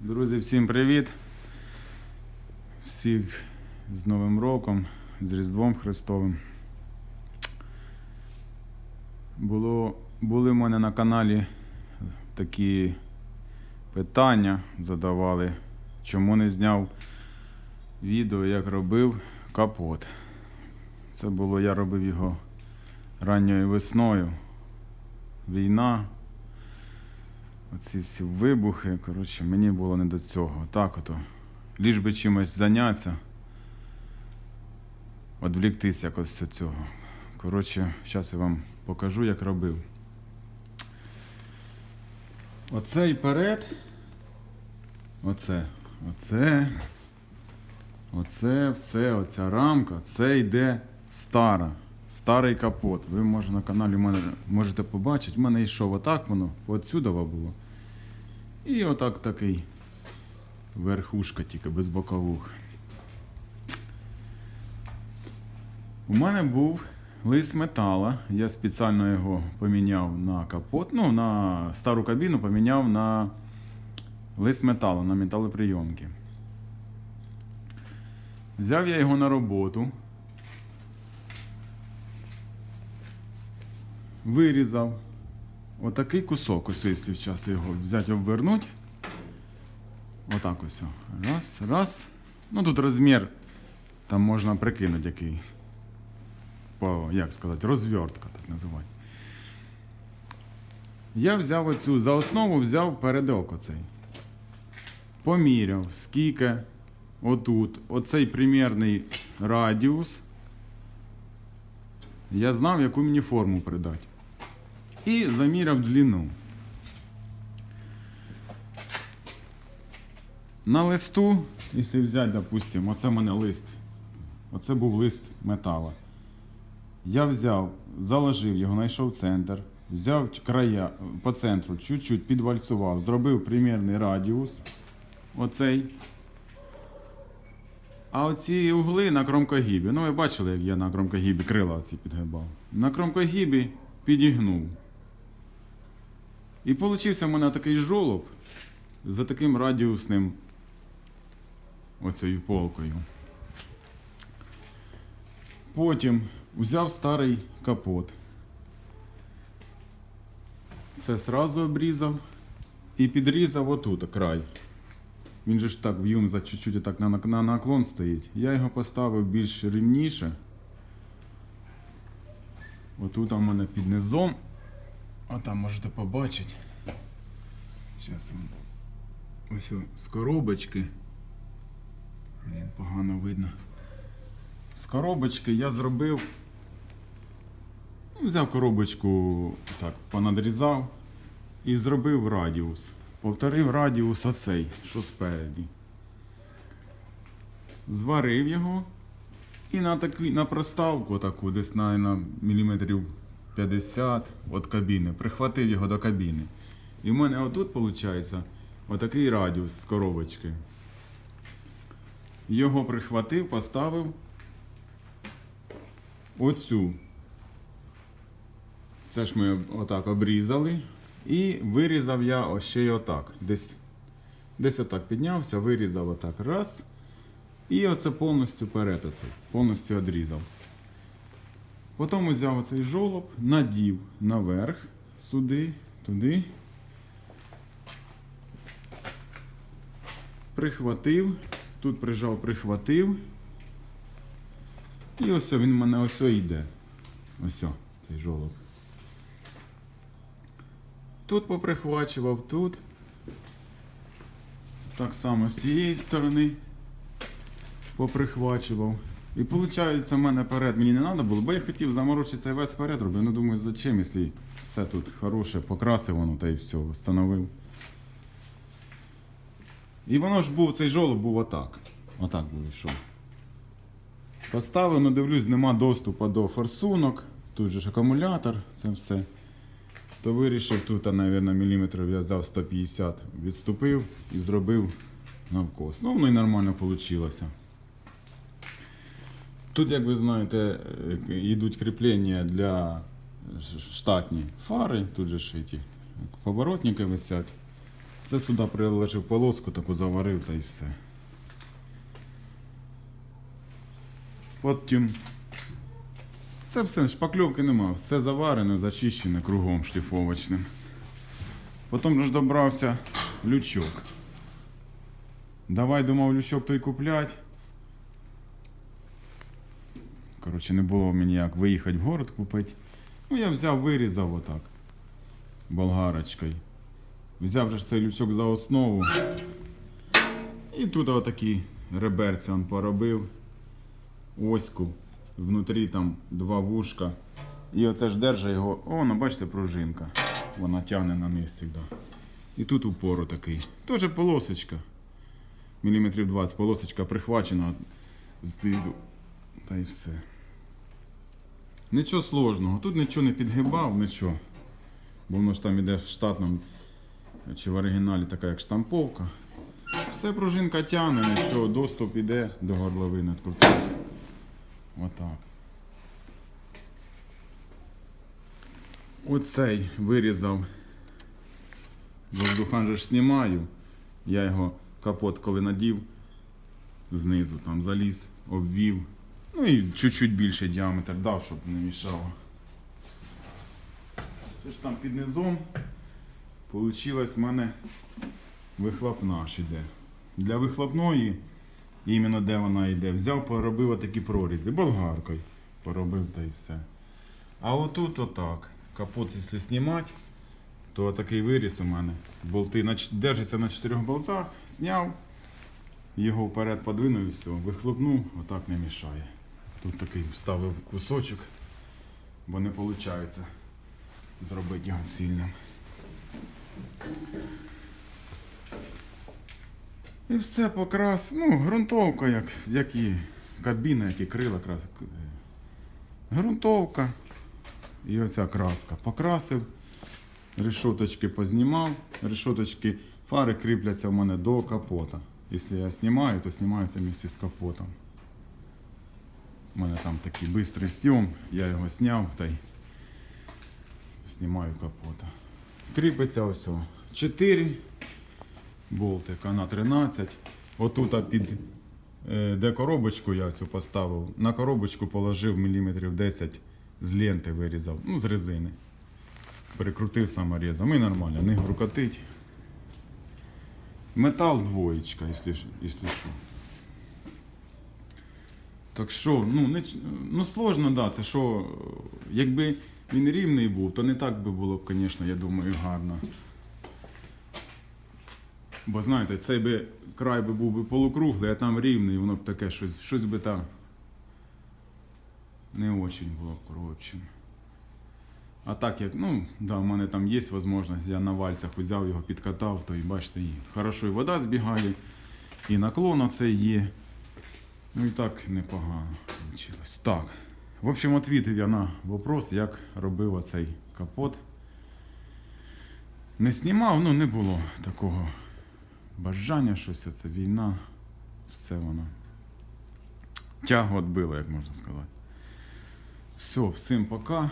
Друзі, всім привіт! Всіх з Новим роком, з Різдвом Христовим. Було, були в мене на каналі такі питання, задавали, чому не зняв відео, як робив капот. Це було, я робив його ранньою весною. Війна. Оці всі вибухи, коротше, мені було не до цього. Так ото. Ліж би чимось зайнятися. Відвліктись якось від цього. Коротше, зараз я вам покажу, як робив. Оцей перед. Оце. Оце. Оце все, оця рамка, це йде стара. Старий капот. Ви може на каналі мене можете побачити. У мене йшов отак воно, отсюди було. І отак такий верхушка тільки без боковух. У мене був лист метала. Я спеціально його поміняв на капот. Ну, на стару кабіну поміняв на лист металу, на металоприйомки. Взяв я його на роботу. Вирізав отакий кусок, ось якщо час його взяти, обвернути. Отак ось. Раз, раз. Ну тут розмір, там можна прикинути який. По, як сказати, розвертка, так називати. Я взяв оцю, за основу взяв передок оцей. Поміряв, скільки отут, оцей примірний радіус. Я знав, яку мені форму придати. І заміряв длину. На листу, якщо взяти, допустимо, оце в мене лист. Оце був лист метала. Я взяв, заложив його, знайшов центр, взяв края по центру, чуть-чуть підвальцював, зробив примірний радіус. Оцей. А оці угли на кромкогібі. Ну, ви бачили, як я на кромкогібі крила оці підгибав. На кромкогібі підігнув. І получився в мене такий жолоб за таким радіусним оцією полкою. Потім взяв старий капот. Це сразу обрізав і підрізав отут край. Він же ж так в юмза чуть-чуть так на, на наклон стоїть. Я його поставив більш рівніше. Отут у мене під низом. А там можете побачити. Зараз ось з коробочки. Блін, погано видно. З коробочки я зробив. Ну, взяв коробочку, так, понадрізав і зробив радіус. Повторив радіус оцей, що спереді. Зварив його і на таку, на проставку таку, десь, на міліметрів 50 від кабіни, прихватив його до кабіни. І в мене отут, виходить, отакий радіус з коробочки. Його прихватив, поставив оцю. Це ж ми отак обрізали. І вирізав я ось ще й отак. Десь, десь отак піднявся, вирізав отак. Раз. І оце повністю перед оцей, повністю відрізав. Потім взяв оцей жолоб, надів наверх, сюди, туди. Прихватив, тут прижав, прихватив. І ось він в мене ось йде. Ось цей жолоб. Тут поприхвачував, тут. Так само з цієї сторони поприхвачував. І виходить, в мене перед мені не треба було, бо я хотів заморочити цей весь перед робити. Ну думаю, зачем, якщо все тут хороше, покрасив воно та й все, встановив. І воно ж був, цей жолоб був отак. Отак був йшов. Поставив, ну дивлюсь, нема доступу до форсунок. Тут же ж акумулятор, це все. То вирішив тут, мабуть, міліметрів я взяв 150, відступив і зробив навкос. Ну, воно і нормально вийшло. Тут, як ви знаєте, е, йдуть кріплення для штатні фари, тут же ж ті поворотники висять. Це сюди приложив полоску, таку заварив та й все. Потім. Це все, шпакльовки нема, все заварене, зачищене кругом шліфовочним. Потім ж добрався лючок. Давай думав лючок той куплять. Коротше, не було мені як виїхати в город купити. Ну, я взяв, вирізав отак. Болгарочкою. Взяв же цей лючок за основу. І тут отакі реберці он поробив. Оську. Внутрі там два вушка. І оце ж держа його. О, ну бачите, пружинка. Вона тягне на низ завжди. І тут упору такий. Теж полосочка. Міліметрів 20 полосочка прихвачена знизу. Та й все. Нічого сложного. Тут нічого не підгибав, нічого. Бо воно ж там іде в штатному чи в оригіналі така як штамповка. Все пружинка тягне, нічого, доступ іде до горловини. Отак. Оцей вирізав. Воздухан же ж знімаю. Я його капот коли надів, знизу там заліз, обвів. Ну і чуть-чуть більше діаметр дав, щоб не мішало. Це ж там під низом Получилась в мене вихлопна ж іде. Для вихлопної, іменно де вона йде, взяв, поробив отакі прорізи. Болгаркою поробив та й все. А отут отак. Капот, якщо знімати, то такий виріс у мене. Болти держиться на чотирьох болтах, зняв, його вперед подвинув і все. Вихлопнув, отак не мішає. Тут такий вставив кусочок, бо не виходить зробити його цільним. І все покрас. Ну, ґрунтовка, як, як і кабіна, як і крила крас. Грунтовка. І оця краска. Покрасив, решоточки познімав. Решоточки, фари кріпляться в мене до капота. Якщо я знімаю, то знімаються місці з капотом. У мене там такий швидкий зйом, я його зняв та й знімаю капота. Кріпиться ось. 4 болтика на 13. Отут під е, де коробочку я цю поставив. На коробочку положив міліметрів 10 з ленти вирізав, ну з резини. Перекрутив саморізом і нормально, не грукотить. Метал двоєчка, якщо що. Так що, ну, не, ну сложно, да, це що, якби він рівний був, то не так би було б, звісно, я думаю, гарно. Бо знаєте, цей би край би був би полукруглий, а там рівний, воно б таке щось, щось би там не очень було б коротше. А так як, ну, да, в мене там є можливість, я на вальцях взяв його, підкатав, то і бачите, і хорошо і вода збігає, і наклон оцей є. Ну і так непогано вийшло. Так. В общем, відповів я на вопрос, як робив оцей капот. Не знімав, ну не було такого бажання, щось це війна, все воно. Тягу відбило, як можна сказати. Все, всім пока.